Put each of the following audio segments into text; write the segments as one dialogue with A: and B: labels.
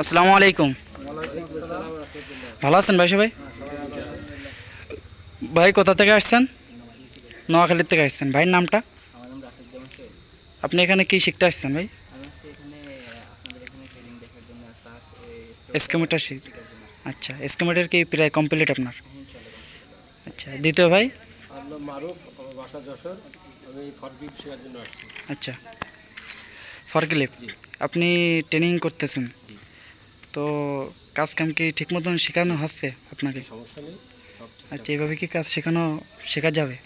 A: আসসালামু আলাইকুম। ভালো আছেন ভাই? সবাই ভাই কোথা থেকে আসছেন? নোয়াখালীর থেকে আসছেন। ভাইয়ের নামটা। আপনি এখানে কি শিখতে আসছেন ভাই? এস্কিমেটার শিখ আচ্ছা এস্কিমেটার কি প্রায় কমপ্লিট আপনার? আচ্ছা দ্বিতীয় ভাই? আচ্ছা। ফরকিলিপ। আপনি ট্রেনিং করতেছেন। তো কাজ কাম কি ঠিক মতন শেখানো হচ্ছে আপনাকে?
B: সমস্যা নেই
A: আচ্ছা এইভাবে কি কাজ শেখানো শেখা যাবে?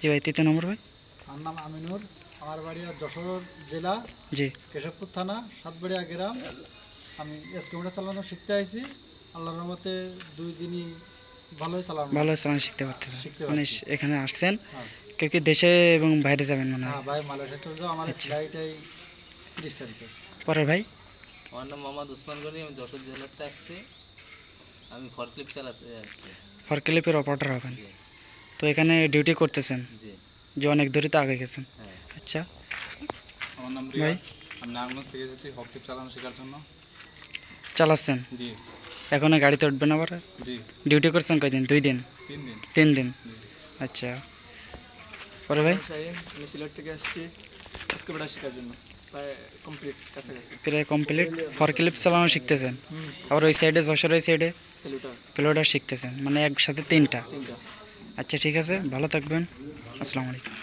B: জি
A: ভাই তৃতীয় নম্বর ভাই।
C: আমার নাম আমিনুর আমার বাড়ি আর যশোর জেলা
A: জি।
C: কেশবপুর থানা সাতবাড়িয়া গ্রাম। আমি এসকোমিটার চালানো শিখতে আইছি। আল্লাহর রহমতে দুই দিনই ভালোই চালানো
A: ভালো চালান শিখতে পারতেছেন।
C: শিখতে
A: মানে এখানে আসছেন।
C: হ্যাঁ।
A: কেউ কি দেশে এবং বাইরে যাবেন মনে
C: হ্যাঁ?
A: হয়
C: ভাই মালয়েশিয়া চলে যাও। আমার
A: আচ্ছা।
C: ফ্লাইট এই তিরিশ তারিখে।
A: পরে ভাই?
D: আমার নাম মোহাম্মদ উসমান গনি আমি যশোর জেলাতে আসছি। আমি ফরক্লিপ চালাতে আসছি।
A: ফরকিলিপের অপারেটর হবেন। তো এখানে ডিউটি করতেছেন?
D: জি।
A: যে অনেক দূরে তো আগে গেছেন।
D: হ্যাঁ।
A: আচ্ছা।
E: আমার নাম
A: ভাই?
E: আমি নারায়ণগঞ্জ থেকে এসেছি হকটিপ চালানো শেখার জন্য।
A: চালাচ্ছেন?
E: জি।
A: এখনও গাড়িতে উঠবেন আবার?
E: জি।
A: ডিউটি করছেন কয়দিন? দুই দিন?
E: তিন দিন।
A: তিন দিন? আচ্ছা। পরে ভাই?
C: আমি সিলেট থেকে আসছি। এসকোমিটার শেখার জন্য। প্রায় কমপ্লিট
A: ফর ক্লিপ ফরকিলিপ চালানো শিখতেছেন। আবার ওই সাইডে যশোর ওই সাইডে প্লোডার শিখতেছেন। মানে একসাথে
C: তিনটা।
A: আচ্ছা ঠিক আছে। ভালো থাকবেন। আসসালামু আলাইকুম।